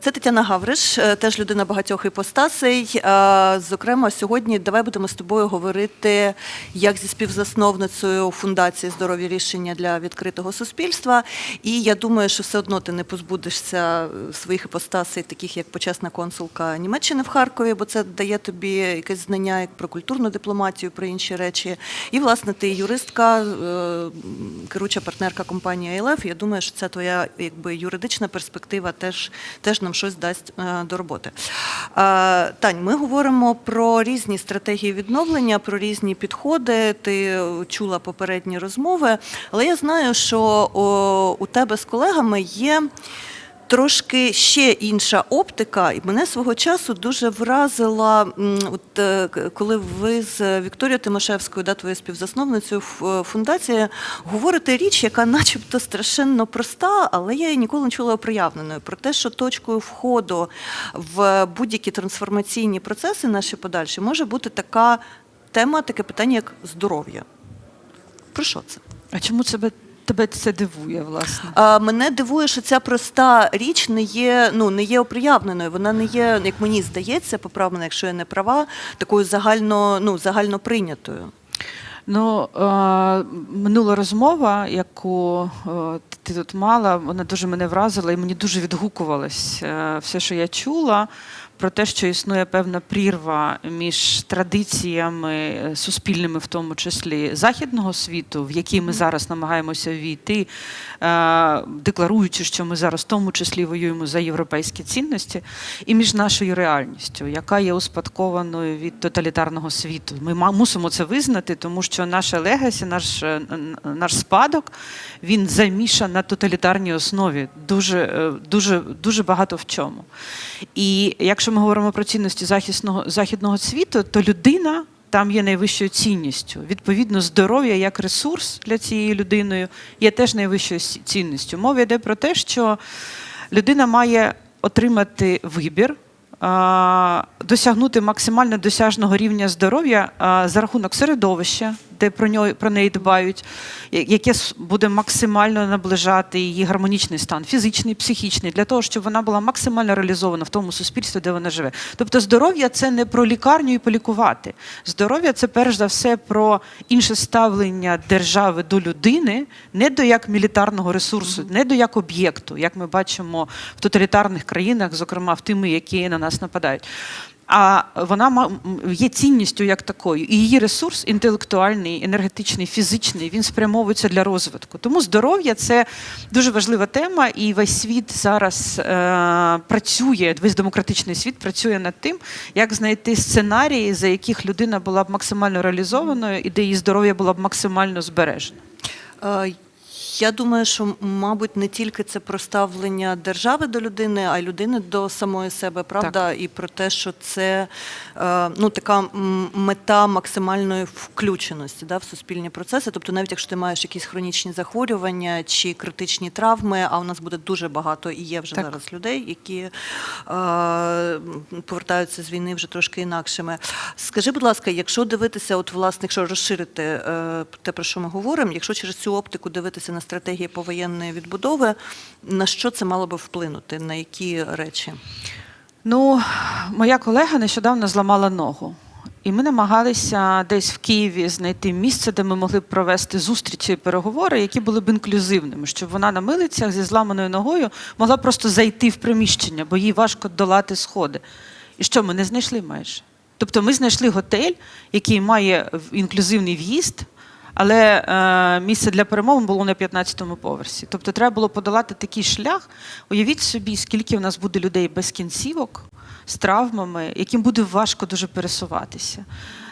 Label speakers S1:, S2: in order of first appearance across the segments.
S1: Це Тетяна Гавриш, е, теж людина багатьох іпостасей. Е, Зокрема, сьогодні давай будемо з тобою говорити як зі співзасновницею фундації здорові рішення для відкритого суспільства. І я думаю, що все одно ти не позбудешся е, своїх іпостасей, таких як почесна консулка Німеччини в Харкові, бо це дає тобі якесь знання як про культурну дипломатію, про інші речі. І власне ти юристка, керуюча партнерка компанії АЛФ. Я думаю, що це твоя якби юридична перспектива теж, теж нам щось дасть е, до роботи. Е, Тань, ми говоримо про різні стратегії відновлення, про різні підходи. Ти чула попередні розмови, але я знаю, що у тебе з колегами є. Трошки ще інша оптика, і мене свого часу дуже вразила, от е, коли ви з Вікторією Тимошевською, да, твоєю співзасновницею е, фундації, говорите річ, яка начебто страшенно проста, але я її ніколи не чула оприявненою. Про те, що точкою входу в будь-які трансформаційні процеси наші подальші може бути така тема, таке питання, як здоров'я. Про що це?
S2: А чому тебе, тебе це дивує, власне?
S1: А, мене дивує, що ця проста річ не є, ну, не є оприявненою. Вона не є, як мені здається, поправ мене, якщо я не права, такою загально, ну, загально прийнятою.
S2: Ну, минула розмова, яку ти тут мала, вона дуже мене вразила і мені дуже відгукувалось е, все, що я чула, про те, що існує певна прірва між традиціями е, суспільними, в тому числі західного світу, в який ми зараз намагаємося війти, е, декларуючи, що ми зараз в тому числі воюємо за європейські цінності, і між нашою реальністю, яка є успадкованою від тоталітарного світу. Ми мусимо це визнати, тому що наша легасі, наш, е, наш спадок, він замішан на тоталітарній основі дуже, дуже, дуже багато в чому. І якщо ми говоримо про цінності захисного, західного світу, то людина. Там є найвищою цінністю. Відповідно, здоров'я як ресурс для цієї людини є теж найвищою цінністю. Мова йде про те, що людина має отримати вибір, досягнути максимально досяжного рівня здоров'я за рахунок середовища, де про нього про неї дбають, яке буде максимально наближати її гармонічний стан, фізичний, психічний, для того, щоб вона була максимально реалізована в тому суспільстві, де вона живе. Тобто, здоров'я це не про лікарню і полікувати. Здоров'я це перш за все про інше ставлення держави до людини, не до як мілітарного ресурсу, не до як об'єкту, як ми бачимо в тоталітарних країнах, зокрема в тими, які на нас нападають. А вона є цінністю як такою, і її ресурс інтелектуальний, енергетичний, фізичний, він спрямовується для розвитку. Тому здоров'я це дуже важлива тема, і весь світ зараз е, працює, весь демократичний світ працює над тим, як знайти сценарії, за яких людина була б максимально реалізованою і де її здоров'я було б максимально збережено.
S1: Я думаю, що, мабуть, не тільки це про ставлення держави до людини, а й людини до самої себе, правда? І про те, що це е, ну, така мета максимальної включеності да, в суспільні процеси. Тобто, навіть якщо ти маєш якісь хронічні захворювання чи критичні травми, а у нас буде дуже багато і є вже
S2: Так.
S1: зараз людей, які е, повертаються з війни вже трошки інакшими. Скажи, будь ласка, якщо дивитися, от власне, якщо розширити е, те, про що ми говоримо, якщо через цю оптику дивитися на стратегії повоєнної відбудови, на що це мало би вплинути? На які речі?
S2: Ну, моя колега нещодавно зламала ногу. І ми намагалися десь в Києві знайти місце, де ми могли б провести зустрічі і переговори, які були б інклюзивними, щоб вона на милицях зі зламаною ногою могла просто зайти в приміщення, бо їй важко долати сходи. І що ми не знайшли майже? Тобто ми знайшли готель, який має інклюзивний в'їзд, але е, місце для перемовин було на 15-му поверсі. Тобто треба було подолати такий шлях. Уявіть собі, скільки в нас буде людей без кінцівок, з травмами, яким буде важко дуже пересуватися.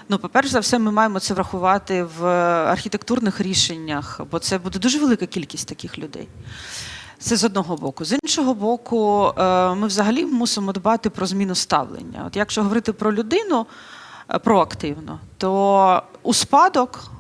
S2: Ну, по-перше за все, ми маємо це врахувати в архітектурних рішеннях, бо це буде дуже велика кількість таких людей. Це з одного боку. З іншого боку, е, ми взагалі мусимо дбати про зміну ставлення. От якщо говорити про людину е, проактивно, то у спадок е,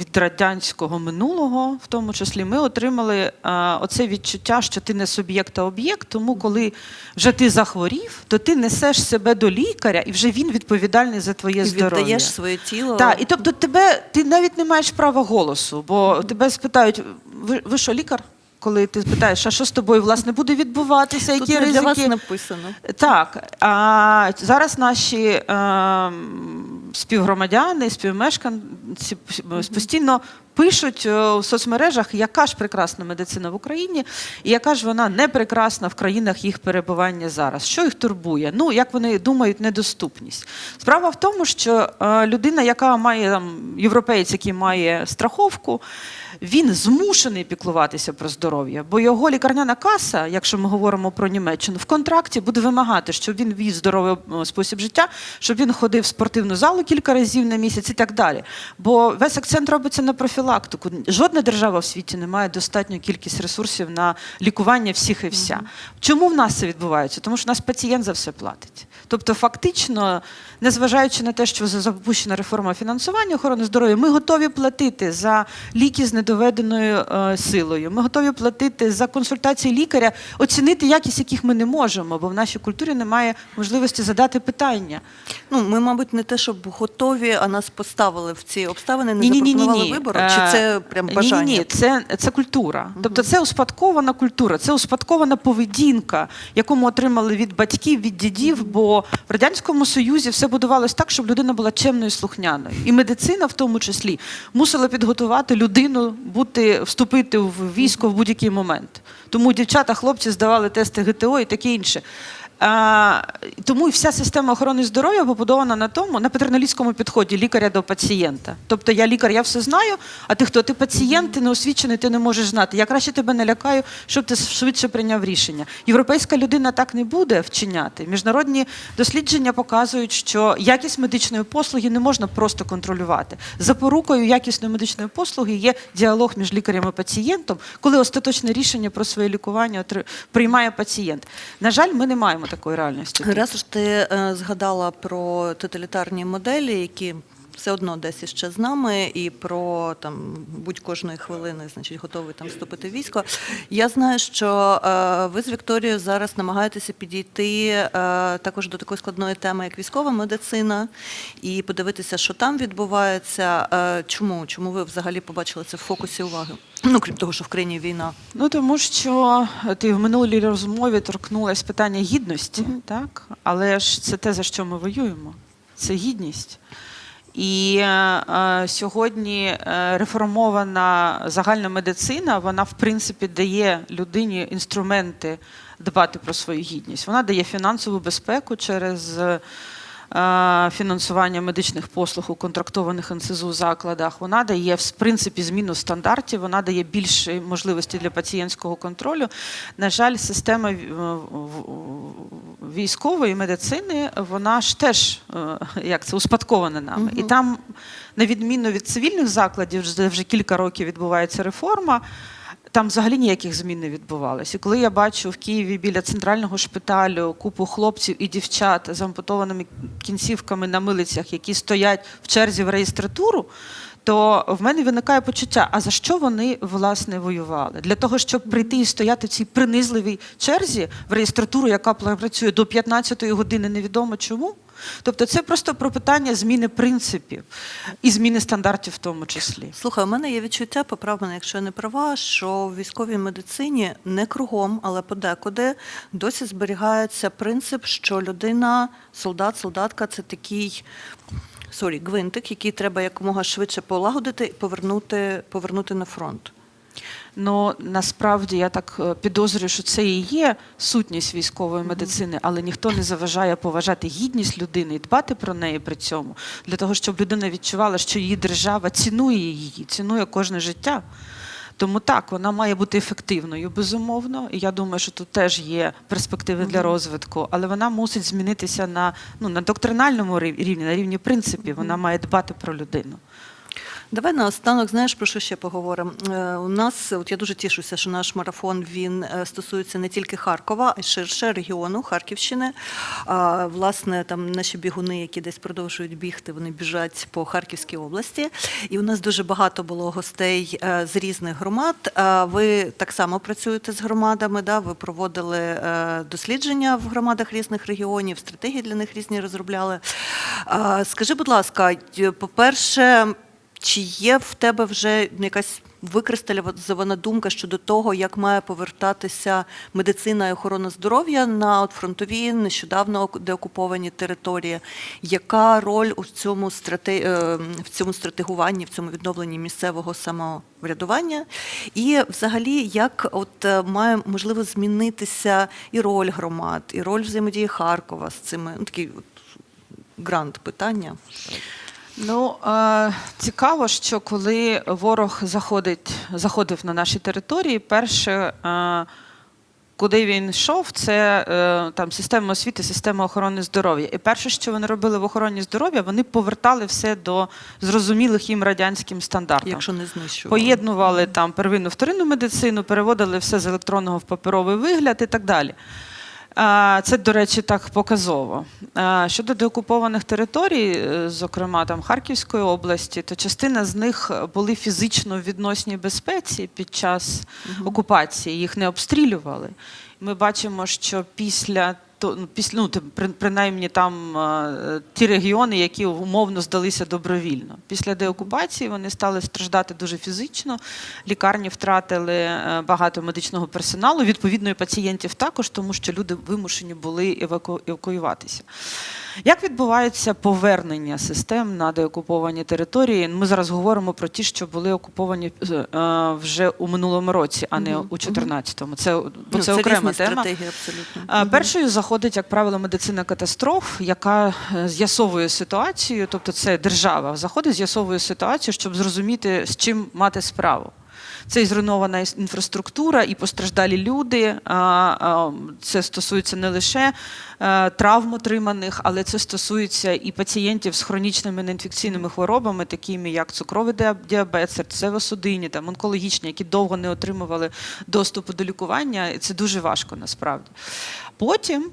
S2: від радянського минулого, в тому числі, ми отримали оце відчуття, що ти не суб'єкт, а об'єкт. Тому, коли вже ти захворів, то ти несеш себе до лікаря, і вже він відповідальний за твоє
S1: І
S2: здоров'я.
S1: віддаєш своє тіло.
S2: Так, і тобто тебе ти навіть не маєш права голосу, бо тебе спитають: ви, ви що, лікар? Коли ти питаєш, а що з тобою власне буде відбуватися,
S1: Тут
S2: які
S1: не
S2: ризики.
S1: для вас написано.
S2: Так, а зараз наші е, співгромадяни, співмешканці постійно пишуть е, у соцмережах, яка ж прекрасна медицина в Україні, і яка ж вона не прекрасна в країнах їх перебування зараз. Що їх турбує? Ну, як вони думають, недоступність. Справа в тому, що е, людина, яка має там, європеєць, який має страховку, він змушений піклуватися про здоров'я, бо його лікарняна каса, якщо ми говоримо про Німеччину, в контракті буде вимагати, щоб він вів здоровий е, спосіб життя, щоб він ходив в спортивну залу кілька разів на місяць і так далі. Бо весь акцент робиться на профілактику. Жодна держава в світі не має достатню кількість ресурсів на лікування всіх і вся. Чому в нас це відбувається? Тому що в нас пацієнт за все платить. Тобто, фактично, незважаючи на те, що за- запущена реформа фінансування охорони здоров'я, ми готові платити за ліки з недоведеною е, силою. Ми готові платити за консультації лікаря, оцінити якість, яких ми не можемо, бо в нашій культурі немає можливості задати питання.
S1: Ну, ми, мабуть, не те, щоб готові, а нас поставили в ці обставини, не
S2: Ні-ні-ні-ні-ні.
S1: вибору. Чи це прям бажання?
S2: Ні, ні, це, це культура. Тобто це успадкована культура, це успадкована поведінка, яку ми отримали від батьків, від дідів. Бо в радянському союзі все будувалось так, щоб людина була чемною слухняною. І медицина, в тому числі, мусила підготувати людину бути вступити в військо в будь-який момент. Тому дівчата, хлопці здавали тести ГТО і таке інше. Тому і вся система охорони здоров'я побудована на тому, на патерналістському підході лікаря до пацієнта. Тобто я лікар, я все знаю, а ти хто? Ти пацієнт, ти не освічений, ти не можеш знати. Я краще тебе не лякаю, щоб ти швидше прийняв рішення. Європейська людина так не буде вчиняти. Міжнародні дослідження показують, що якість медичної послуги не можна просто контролювати. Запорукою якісної медичної послуги є діалог між лікарем і пацієнтом, коли остаточне рішення про своє лікування приймає пацієнт. На жаль, ми не маємо такої реальності.
S1: Раз уж ти е, згадала про тоталітарні моделі, які все одно десь іще з нами, і про там будь-кожної хвилини, значить, готовий там вступити в військо. Я знаю, що е, ви з Вікторією зараз намагаєтеся підійти е, також до такої складної теми, як військова медицина, і подивитися, що там відбувається. Е, чому? Чому ви взагалі побачили це в фокусі уваги? Ну, крім того, що в країні війна.
S2: Ну тому що ти в минулій розмові торкнулась питання гідності, так? Але ж це те, за що ми воюємо. Це гідність. І е, е, сьогодні е, реформована загальна медицина, вона в принципі дає людині інструменти дбати про свою гідність. Вона дає фінансову безпеку через фінансування медичних послуг у контрактованих НСЗУ закладах. Вона дає в принципі зміну стандартів, вона дає більше можливості для пацієнтського контролю. На жаль, система е, військової медицини, вона ж теж е, як це успадкована нами. І там, на відміну від цивільних закладів, де вже кілька років відбувається реформа. Там взагалі ніяких змін не відбувалося. І коли я бачу в Києві біля центрального шпиталю купу хлопців і дівчат з ампутованими кінцівками на милицях, які стоять в черзі в реєстратуру, то в мене виникає почуття: а за що вони власне воювали? Для того, щоб прийти і стояти в цій принизливій черзі в реєстратуру, яка працює до 15-ї години, невідомо чому. Тобто це просто про питання зміни принципів і зміни стандартів в тому числі.
S1: Слухай, у мене є відчуття, поправ мене, якщо я не права, що в військовій медицині не кругом, але подекуди досі зберігається принцип, що людина, солдат, солдатка це такий. Сорі, гвинтик, який треба якомога швидше полагодити і повернути, повернути на фронт.
S2: Ну насправді я так е, підозрюю, що це і є сутність військової медицини, але ніхто не заважає поважати гідність людини і дбати про неї при цьому, для того, щоб людина відчувала, що її держава цінує її, цінує кожне життя. Тому так, вона має бути ефективною, безумовно. І я думаю, що тут теж є перспективи для розвитку, але вона мусить змінитися на, ну, на доктринальному рівні, на рівні принципів. Вона має дбати про людину.
S1: Давай наостанок, знаєш, про що ще поговоримо. Е, у нас, от я дуже тішуся, що наш марафон він е, стосується не тільки Харкова, а й ширше регіону Харківщини. Власне, там наші бігуни, які десь продовжують бігти, вони біжать по Харківській області. І у нас дуже багато було гостей е, з різних громад. Ви так само працюєте з громадами, да? ви проводили дослідження в громадах різних регіонів, стратегії для них різні розробляли. Скажи, будь ласка, по-перше, чи є в тебе вже якась викристалізована думка щодо того, як має повертатися медицина і охорона здоров'я на от фронтові нещодавно деокуповані території. Яка роль у цьому страте... е, в цьому стратегуванні, в цьому відновленні місцевого самоврядування? І взагалі, як от е, має можливо змінитися і роль громад, і роль взаємодії Харкова з цими ну, такі от грант питання.
S2: Ну е, цікаво, що коли ворог заходить, заходив на наші території, перше, е, куди він йшов, це е, там система освіти, система охорони здоров'я. І перше, що вони робили в охороні здоров'я, вони повертали все до зрозумілих їм радянським стандартам.
S1: Якщо не знищували.
S2: Поєднували там первинну вторинну медицину, переводили все з електронного в паперовий вигляд і так далі. Це, до речі, так показово. Щодо деокупованих територій, е, зокрема там Харківської області, то частина з них були фізично в відносній безпеці під час окупації, їх не обстрілювали. Ми бачимо, що після то ну, після ну, при- принаймні там е, ті регіони, які умовно здалися добровільно. Після деокупації вони стали страждати дуже фізично. Лікарні втратили е, багато медичного персоналу, відповідно, і пацієнтів також, тому що люди вимушені були еваку- евакуюватися. Як відбувається повернення систем на деокуповані території? Ми зараз говоримо про ті, що були окуповані е, вже у минулому році, а не у
S1: мгм.
S2: 2014-му. Це, бо
S1: Ну,
S2: це, окрема
S1: різні
S2: тема.
S1: абсолютно.
S2: Першою заходить, як правило, медицина катастроф, яка е, з'ясовує ситуацію, тобто це держава заходить, з'ясовує ситуацію, щоб зрозуміти, з чим мати справу. Це і зруйнована інфраструктура, і постраждалі люди. Це стосується не лише е, травм отриманих, але це стосується і пацієнтів з хронічними неінфекційними хворобами, такими як цукровий діабет, серцево-судинні, там онкологічні, які довго не отримували доступу до лікування. Це дуже важко насправді. Потім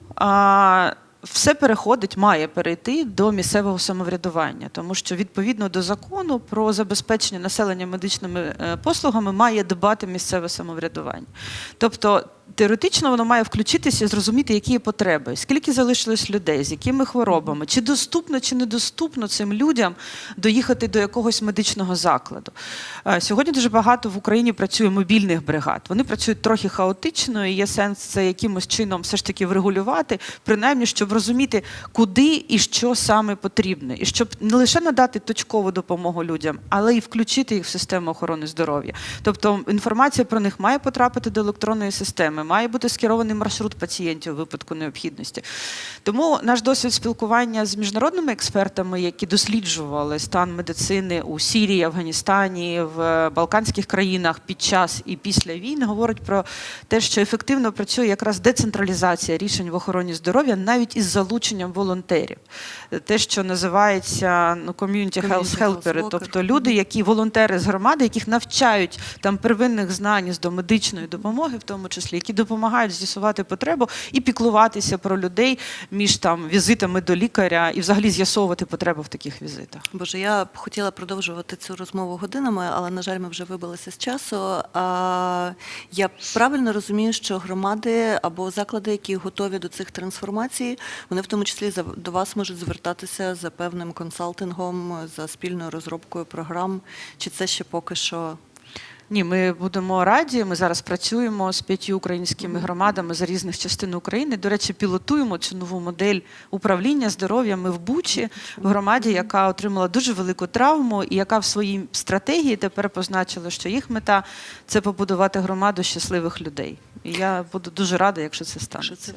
S2: все переходить, має перейти до місцевого самоврядування, тому що відповідно до закону про забезпечення населення медичними е, послугами має дбати місцеве самоврядування. Тобто теоретично воно має включитися і зрозуміти, які є потреби, скільки залишилось людей, з якими хворобами, чи доступно, чи недоступно цим людям доїхати до якогось медичного закладу. Е, Сьогодні дуже багато в Україні працює мобільних бригад. Вони працюють трохи хаотично, і є сенс це якимось чином все ж таки врегулювати, принаймні, щоб розуміти, куди і що саме потрібне, і щоб не лише надати точкову допомогу людям, але й включити їх в систему охорони здоров'я. Тобто інформація про них має потрапити до електронної системи, має бути скерований маршрут пацієнтів у випадку необхідності. Тому наш досвід спілкування з міжнародними експертами, які досліджували стан медицини у Сірії, Афганістані, в Балканських країнах під час і після війн, говорить про те, що ефективно працює якраз децентралізація рішень в охороні здоров'я навіть із залученням волонтерів. Те, що називається ну, community health
S1: Community
S2: helper, тобто люди, які волонтери з громади, яких навчають там первинних знань з до медичної допомоги, в тому числі, які допомагають з'ясувати потребу і піклуватися про людей між там візитами до лікаря і взагалі з'ясовувати потребу в таких візитах.
S1: Боже, я б хотіла продовжувати цю розмову годинами, але на жаль, ми вже вибилися з часу. А, я правильно розумію, що громади або заклади, які готові до цих трансформацій, вони в тому числі до вас можуть звертатися за певним консалтингом, за спільною розробкою програм. Чи це ще поки що?
S2: Ні, ми будемо раді. Ми зараз працюємо з п'ятью українськими громадами з різних частин України. До речі, пілотуємо цю нову модель управління здоров'ям в Бучі, в громаді, яка отримала дуже велику травму, і яка в своїй стратегії тепер позначила, що їх мета це побудувати громаду щасливих людей. І я буду дуже рада, якщо це станеться.